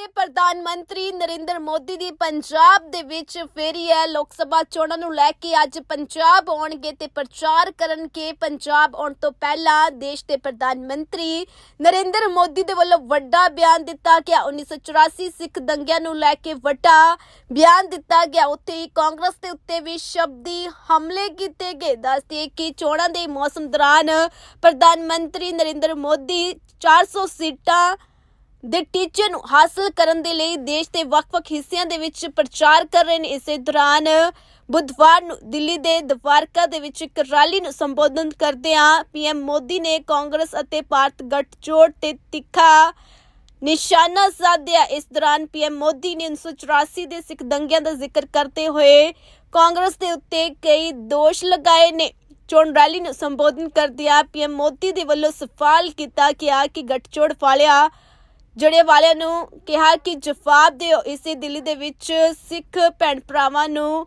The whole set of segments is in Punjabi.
ਦੇ ਪ੍ਰਧਾਨ ਮੰਤਰੀ ਨਰਿੰਦਰ ਮੋਦੀ ਦੀ ਪੰਜਾਬ ਦੇ ਵਿੱਚ ਫੇਰੀ ਹੈ। ਲੋਕ ਸਭਾ ਚੋਣਾਂ ਨੂੰ ਲੈ ਕੇ ਅੱਜ ਪੰਜਾਬ ਆਉਣਗੇ ਤੇ ਪ੍ਰਚਾਰ ਕਰਨਗੇ। ਪੰਜਾਬ ਆਉਣ ਤੋਂ ਪਹਿਲਾਂ ਦੇਸ਼ ਦੇ ਪ੍ਰਧਾਨ ਮੰਤਰੀ ਨਰਿੰਦਰ ਮੋਦੀ ਦੇ ਵੱਲੋਂ ਵੱਡਾ ਬਿਆਨ ਦਿੱਤਾ ਗਿਆ। 1984 ਸਿੱਖ ਦੰਗਿਆਂ ਨੂੰ ਲੈ ਕੇ ਵੱਡਾ ਬਿਆਨ ਦਿੱਤਾ ਗਿਆ। ਉੱਥੇ ਹੀ ਕਾਂਗਰਸ ਦੇ ਉੱਤੇ ਵੀ ਸ਼ਬਦੀ ਹਮਲੇ ਕੀਤੇ ਗਏ। ਦੱਸਦੇ ਕਿ ਚੋਣਾਂ ਦੇ ਮੌਸਮ ਦੌਰਾਨ ਪ੍ਰਧਾਨ ਮੰਤਰੀ ਨਰਿੰਦਰ ਮੋਦੀ 400 ਸੀਟਾਂ ਦੇ ਟੀਚੇ ਨੂੰ ਹਾਸਲ ਕਰਨ ਦੇ ਲਈ ਦੇਸ਼ ਦੇ ਵੱਖ-ਵੱਖ ਹਿੱਸਿਆਂ ਦੇ ਵਿੱਚ ਪ੍ਰਚਾਰ ਕਰ ਰਹੇ ਨੇ। ਇਸੇ ਦੌਰਾਨ ਬੁੱਧਵਾਰ ਨੂੰ ਦਿੱਲੀ ਦੇ ਦਵਾਰਕਾ ਦੇ ਵਿੱਚ ਇੱਕ ਰੈਲੀ ਨੂੰ ਸੰਬੋਧਨ ਕਰਦਿਆਂ ਪੀਐਮ ਮੋਦੀ ਨੇ ਕਾਂਗਰਸ ਅਤੇ ਭਾਰਤ ਗੱਠਜੋੜ ਤੇ ਤਿੱਖਾ ਨਿਸ਼ਾਨਾ ਸਾਧਿਆ। ਇਸ ਦੌਰਾਨ ਪੀਐਮ ਮੋਦੀ ਨੇ 1984 ਦੇ ਸਿੱਖ ਦੰਗਿਆਂ ਦਾ ਜ਼ਿਕਰ ਕਰਦੇ ਹੋਏ ਕਾਂਗਰਸ ਦੇ ਉੱਤੇ ਕਈ ਦੋਸ਼ ਲਗਾਏ ਨੇ। ਚੋਣ ਰੈਲੀ ਨੂੰ ਸੰਬੋਧਨ ਕਰਦਿਆਂ ਪੀਐਮ ਮੋਦੀ ਦੇ ਵੱਲੋਂ ਸਵਾਲ ਕੀਤਾ ਗਿਆ ਕਿ ਗੱਠਜੋੜ ਵਾਲਿਆ ਜੜੇ ਵਾਲਿਆਂ ਨੂੰ ਕਿਹਾ ਕਿ ਜਵਾਬ ਦਿਓ, ਇਸੇ ਦਿੱਲੀ ਦੇ ਵਿੱਚ ਸਿੱਖ ਭੈਣ ਭਰਾਵਾਂ ਨੂੰ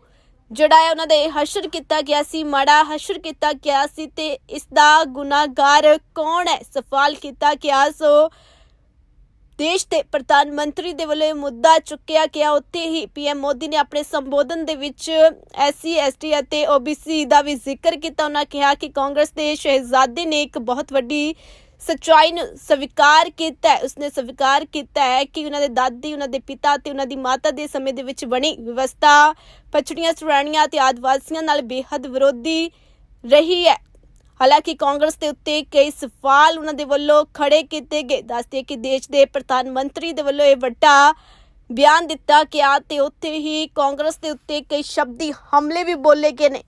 ਜਿਹੜਾ ਹੈ ਉਹਨਾਂ ਦੇ ਹਸ਼ਰ ਕੀਤਾ ਗਿਆ ਸੀ, ਮਾੜਾ ਹਸ਼ਰ ਕੀਤਾ ਗਿਆ ਸੀ ਤੇ ਇਸ ਦਾ ਗੁਨਾਹਗਾਰ ਕੌਣ ਹੈ? ਸਵਾਲ ਕੀਤਾ ਗਿਆ। ਸੋ ਦੇਸ਼ ਦੇ ਪ੍ਰਧਾਨ ਮੰਤਰੀ ਦੇ ਵੱਲੋਂ ਇਹ ਮੁੱਦਾ ਚੁੱਕਿਆ ਗਿਆ। ਉੱਥੇ ਹੀ ਪੀਐਮ ਮੋਦੀ ਨੇ ਆਪਣੇ ਸੰਬੋਧਨ ਦੇ ਵਿੱਚ ਐਸਸੀ ਐਸਟੀ ਅਤੇ ਓਬੀਸੀ ਦਾ ਵੀ ਜ਼ਿਕਰ ਕੀਤਾ। ਉਹਨਾਂ ਕਿਹਾ ਕਿ ਕਾਂਗਰਸ ਦੇ ਸ਼ਹਿਜ਼ਾਦੇ ਨੇ ਇੱਕ ਬਹੁਤ ਵੱਡੀ ਸੱਚਾਈ ਨੂੰ ਸਵੀਕਾਰ ਕੀਤਾ ਹੈ, ਉਸਨੇ ਸਵੀਕਾਰ ਕੀਤਾ ਹੈ ਕਿ ਉਹਨਾਂ ਦੇ ਦਾਦੀ, ਉਹਨਾਂ ਦੇ ਪਿਤਾ ਤੇ ਉਹਨਾਂ ਦੀ ਮਾਤਾ ਦੇ ਸਮੇਂ ਦੇ ਵਿੱਚ ਬਣੀ ਵਿਵਸਥਾ ਪਛੜੀਆਂ ਸ਼੍ਰੇਣੀਆਂ ਤੇ ਆਦਿਵਾਸੀਆਂ ਨਾਲ ਬੇਹੱਦ ਵਿਰੋਧੀ ਰਹੀ ਹੈ। ਹਾਲਾਂਕਿ ਕਾਂਗਰਸ ਦੇ ਉੱਤੇ ਕਈ ਸਵਾਲ ਉਹਨਾਂ ਦੇ ਵੱਲੋਂ ਖੜੇ ਕੀਤੇ ਗਏ। ਦੱਸਦੇ ਕਿ ਦੇਸ਼ ਦੇ ਪ੍ਰਧਾਨ ਮੰਤਰੀ ਦੇ ਵੱਲੋਂ ਇਹ ਵੱਡਾ ਬਿਆਨ ਦਿੱਤਾ ਗਿਆ ਤੇ ਉੱਥੇ ਹੀ ਕਾਂਗਰਸ ਦੇ ਉੱਤੇ ਕਈ ਸ਼ਬਦੀ ਹਮਲੇ ਵੀ ਬੋਲੇ ਗਏ ਨੇ।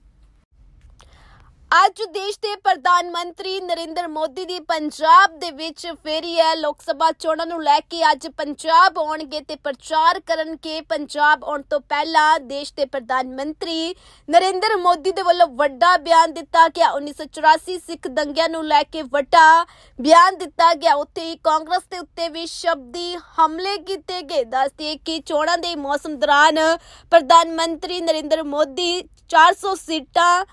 ਅੱਜ ਦੇਸ਼ ਦੇ ਪ੍ਰਧਾਨ ਮੰਤਰੀ ਨਰਿੰਦਰ ਮੋਦੀ ਦੀ ਪੰਜਾਬ ਦੇ ਵਿੱਚ ਫੇਰੀ ਹੈ। ਲੋਕ ਸਭਾ ਚੋਣਾਂ ਨੂੰ ਲੈ ਕੇ ਅੱਜ ਪੰਜਾਬ ਆਉਣਗੇ ਤੇ ਪ੍ਰਚਾਰ ਕਰਨਗੇ। ਪੰਜਾਬ ਆਉਣ ਤੋਂ ਪਹਿਲਾਂ ਦੇਸ਼ ਦੇ ਪ੍ਰਧਾਨ ਮੰਤਰੀ ਨਰਿੰਦਰ ਮੋਦੀ ਦੇ ਵੱਲੋਂ ਵੱਡਾ ਬਿਆਨ ਦਿੱਤਾ ਗਿਆ। 1984 ਸਿੱਖ ਦੰਗਿਆਂ ਨੂੰ ਲੈ ਕੇ ਵੱਡਾ ਬਿਆਨ ਦਿੱਤਾ ਗਿਆ। ਉੱਥੇ ਹੀ ਕਾਂਗਰਸ ਦੇ ਉੱਤੇ ਵੀ ਸ਼ਬਦੀ ਹਮਲੇ ਕੀਤੇ ਗਏ। ਦੱਸਦੇ ਕਿ ਚੋਣਾਂ ਦੇ ਮੌਸਮ ਦੌਰਾਨ ਪ੍ਰਧਾਨ ਮੰਤਰੀ ਨਰਿੰਦਰ ਮੋਦੀ 400 ਸੀਟਾਂ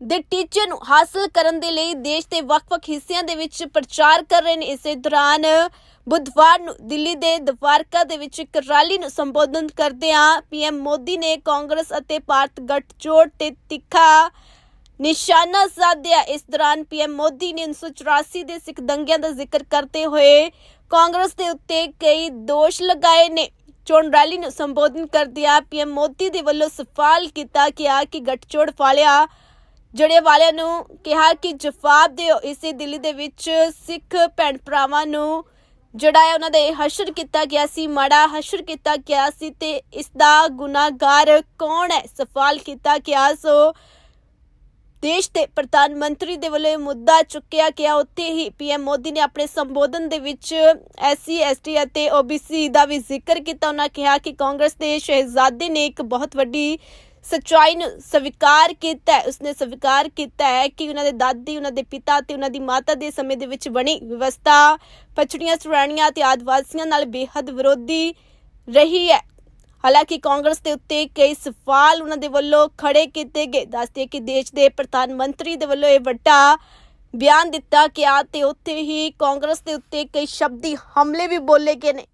ਦੇ ਟੀਚੇ ਨੂੰ ਹਾਸਲ ਕਰਨ ਦੇ ਲਈ ਦੇਸ਼ ਦੇ ਵੱਖ-ਵੱਖ ਹਿੱਸਿਆਂ ਦੇ ਵਿੱਚ ਪ੍ਰਚਾਰ ਕਰ ਰਹੇ ਨੇ। ਇਸੇ ਦੌਰਾਨ ਬੁੱਧਵਾਰ ਨੂੰ ਦਿੱਲੀ ਦੇ ਦਵਾਰਕਾ ਦੇ ਵਿੱਚ ਇੱਕ ਰੈਲੀ ਨੂੰ ਸੰਬੋਧਨ ਕਰਦਿਆਂ ਪੀਐਮ ਮੋਦੀ ਨੇ ਕਾਂਗਰਸ ਅਤੇ ਭਾਰਤ ਗੱਠਜੋੜ ਤੇ ਤਿੱਖਾ ਨਿਸ਼ਾਨਾ ਸਾਧਿਆ। ਇਸ ਦੌਰਾਨ ਪੀਐਮ ਮੋਦੀ ਨੇ 1984 ਦੇ ਸਿੱਖ ਦੰਗਿਆਂ ਦਾ ਜ਼ਿਕਰ ਕਰਦੇ ਹੋਏ ਕਾਂਗਰਸ ਦੇ ਉੱਤੇ ਕਈ ਦੋਸ਼ ਲਗਾਏ ਨੇ। ਚੋਣ ਰੈਲੀ ਨੂੰ ਸੰਬੋਧਨ ਕਰਦਿਆਂ ਪੀਐਮ ਮੋਦੀ ਦੇ ਵੱਲੋਂ ਸਵਾਲ ਕੀਤਾ ਗਿਆ ਕਿ ਗੱਠਜੋੜ ਵਾਲਿਆ ਜੜੇ ਵਾਲਿਆਂ ਨੂੰ ਕਿਹਾ ਕਿ ਜਵਾਬ ਦਿਓ, ਇਸੇ ਦਿੱਲੀ ਦੇ ਵਿੱਚ ਸਿੱਖ ਭੈਣ ਭਰਾਵਾਂ ਨੂੰ ਜਿਹੜਾ ਹੈ ਉਹਨਾਂ ਦੇ ਹਸ਼ਰ ਕੀਤਾ ਗਿਆ ਸੀ, ਮਾੜਾ ਹਸ਼ਰ ਕੀਤਾ ਗਿਆ ਸੀ ਤੇ ਇਸ ਦਾ ਗੁਨਾਹਗਾਰ ਕੌਣ ਹੈ? ਸਵਾਲ ਕੀਤਾ ਗਿਆ। ਸੋ ਦੇਸ਼ ਦੇ ਪ੍ਰਧਾਨ ਮੰਤਰੀ ਦੇ ਵੱਲੋਂ ਮੁੱਦਾ ਚੁੱਕਿਆ ਗਿਆ। ਉੱਥੇ ਹੀ ਪੀਐਮ ਮੋਦੀ ਨੇ ਆਪਣੇ ਸੰਬੋਧਨ ਦੇ ਵਿੱਚ ਐਸਸੀ, ਐਸਟੀ ਅਤੇ ਓਬੀਸੀ ਦਾ ਵੀ ਜ਼ਿਕਰ ਕੀਤਾ। ਉਹਨਾਂ ਕਿਹਾ ਕਿ ਕਾਂਗਰਸ ਦੇ ਸ਼ਹਿਜ਼ਾਦੇ ਨੇ ਇੱਕ ਬਹੁਤ ਵੱਡੀ ਸੱਚਾਈ ਨੂੰ ਸਵੀਕਾਰ ਕੀਤਾ ਹੈ। ਉਸਨੇ ਸਵੀਕਾਰ ਕੀਤਾ ਹੈ ਕਿ ਉਹਨਾਂ ਦੇ ਦਾਦੀ, ਉਹਨਾਂ ਦੇ ਪਿਤਾ ਤੇ ਉਹਨਾਂ ਦੀ ਮਾਤਾ ਦੇ ਸਮੇਂ ਦੇ ਵਿੱਚ ਬਣੀ ਵਿਵਸਥਾ ਪਛੜੀਆਂ, ਸ਼੍ਰੇਣੀਆਂ ਤੇ ਆਦਿਵਾਸੀਆਂ ਨਾਲ ਬੇਹੱਦ ਵਿਰੋਧੀ ਰਹੀ ਹੈ। ਹਾਲਾਂਕਿ ਕਾਂਗਰਸ ਦੇ ਉੱਤੇ ਕਈ ਸਵਾਲ ਉਹਨਾਂ ਦੇ ਵੱਲੋਂ ਖੜੇ ਕੀਤੇ ਗਏ। ਦੱਸਦੇ ਕਿ ਦੇਸ਼ ਦੇ ਪ੍ਰਧਾਨ ਮੰਤਰੀ ਦੇ ਵੱਲੋਂ ਇਹ ਵੱਡਾ ਬਿਆਨ ਦਿੱਤਾ ਗਿਆ ਤੇ ਉੱਥੇ ਹੀ ਕਾਂਗਰਸ ਦੇ ਉੱਤੇ ਕਈ ਸ਼ਬਦੀ ਹਮਲੇ ਵੀ ਬੋਲੇ ਗਏ ਨੇ।